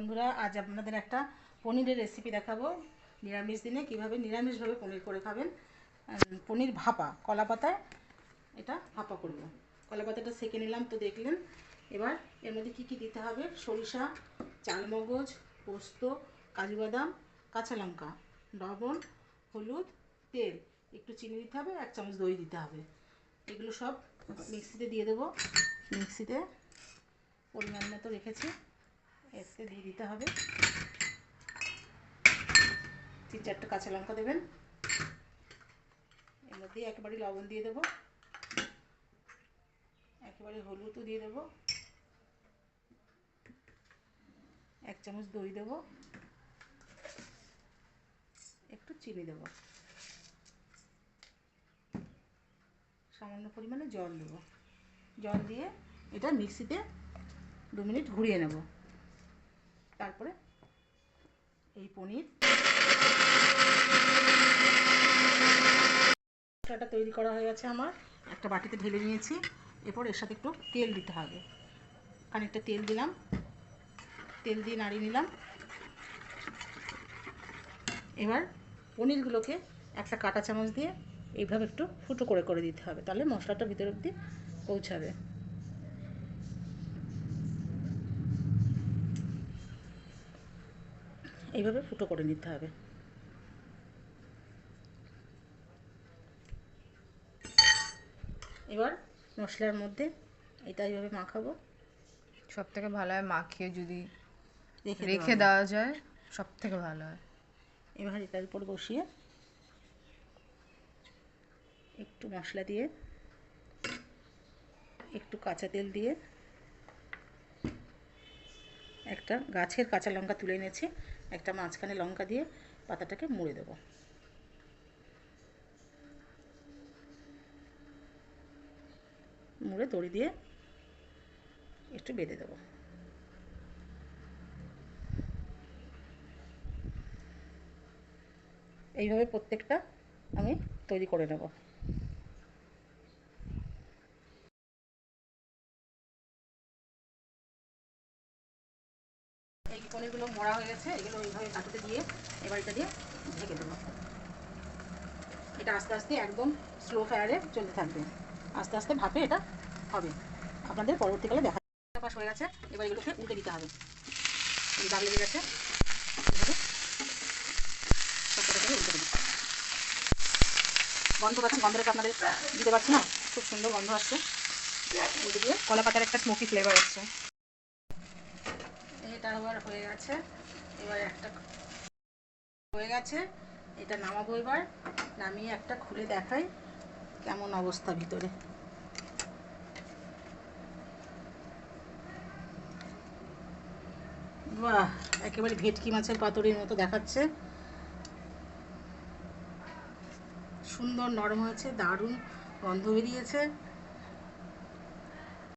বন্ধুরা, আজ আপনাদের একটা পনিরের রেসিপি দেখাবো। নিরামিষ দিনে কীভাবে নিরামিষভাবে পনির করে খাবেন। পনির ভাপা, কলা পাতায় এটা ভাপা করব। কলা পাতাটা সেঁকে নিলাম তো দেখলেন। এবার এর মধ্যে কী কী দিতে হবে? সরিষা, চালমগজ, পোস্ত কাজু বাদাম কাঁচা লঙ্কা, লবণ, হলুদ, তেল। একটু চিনি দিতে হবে, এক চামচ দই দিতে হবে। এগুলো সব মিক্সিতে দিয়ে দেবো। মিক্সিতে পরিমাণ মতো রেখেছি। এতে দিয়ে দিতে হবে। তিন চারটে কাঁচা লঙ্কা দেবেন। এর মধ্যে একেবারে লবণ দিয়ে দেবো। একেবারে হলুদও দিয়ে দেবো। এক চামচ দই দেবো। একটু চিনি দেবো। সামান্য পরিমাণে জল দেবো। জল দিয়ে এটা মিক্সিতে দু মিনিট ঘুরিয়ে নেব। তারপরে এই পনির। মশলাটা তৈরি করা হয়ে গেছে আমার। একটা বাটিতে ঢেলে নিয়েছি। এরপর এর সাথে একটু তেল দিতে হবে। খানিকটা তেল দিলাম। তেল দিয়ে নাড়িয়ে নিলাম। এবার পনিরগুলোকে একটা কাঁটা চামচ দিয়ে এইভাবে একটু ফুটো করে করে দিতে হবে। তাহলে মশলাটা ভিতর অবধি পৌঁছাবে। এইভাবে ফুটো করে নিতে হবে। এবার মশলার মধ্যে এটা এইভাবে মাখাবো। সব থেকে ভালো হয় মাখিয়ে যদি রেখে দেওয়া যায় সব থেকে ভালো হয়। এবার এটার উপর বসিয়ে একটু মশলা দিয়ে একটু কাঁচা তেল দিয়ে একটা গাছের কাঁচা লঙ্কা তুলে এনেছি। একটা মাঝখানে লঙ্কা দিয়ে পাতাটাকে মুড়ে দেবো। মুড়ে দড়ি দিয়ে একটু বেঁধে দেবো। এইভাবে প্রত্যেকটা আমি তৈরি করে নেব। এই পনিরগুলো মরা হয়ে গেছে, এগুলো ওইভাবে কাটতে দিয়ে এবার এটা দিয়ে ঢেকে দেবো। এটা আস্তে আস্তে একদম স্লো ফায়ারে চলতে থাকবে। আস্তে আস্তে ভাপে এটা হবে। আপনাদের পরবর্তীকালে দেখা পাশ হয়ে গেছে, এবার এগুলোকে উল্টে দিতে হবে। দাগ লেগে গেছে গন্ধ পাচ্ছি গন্ধটা আপনাদের দিতে পারছি না। খুব সুন্দর গন্ধ আসছে। উল্টে কলা পাতার একটা স্মোকি ফ্লেভার আসছে। এটা আবার হয়ে গেছে। এবার একটা হয়ে গেছে। এটা নামাবো এবার। নামিয়ে একটা খুলে দেখাই কেমন অবস্থা ভিতরে। বাহ, একেবারে ভেটকি মাছের পাতুরির মতো দেখাচ্ছে। সুন্দর নরম হয়েছে, দারুণ গন্ধ বেরিয়েছে।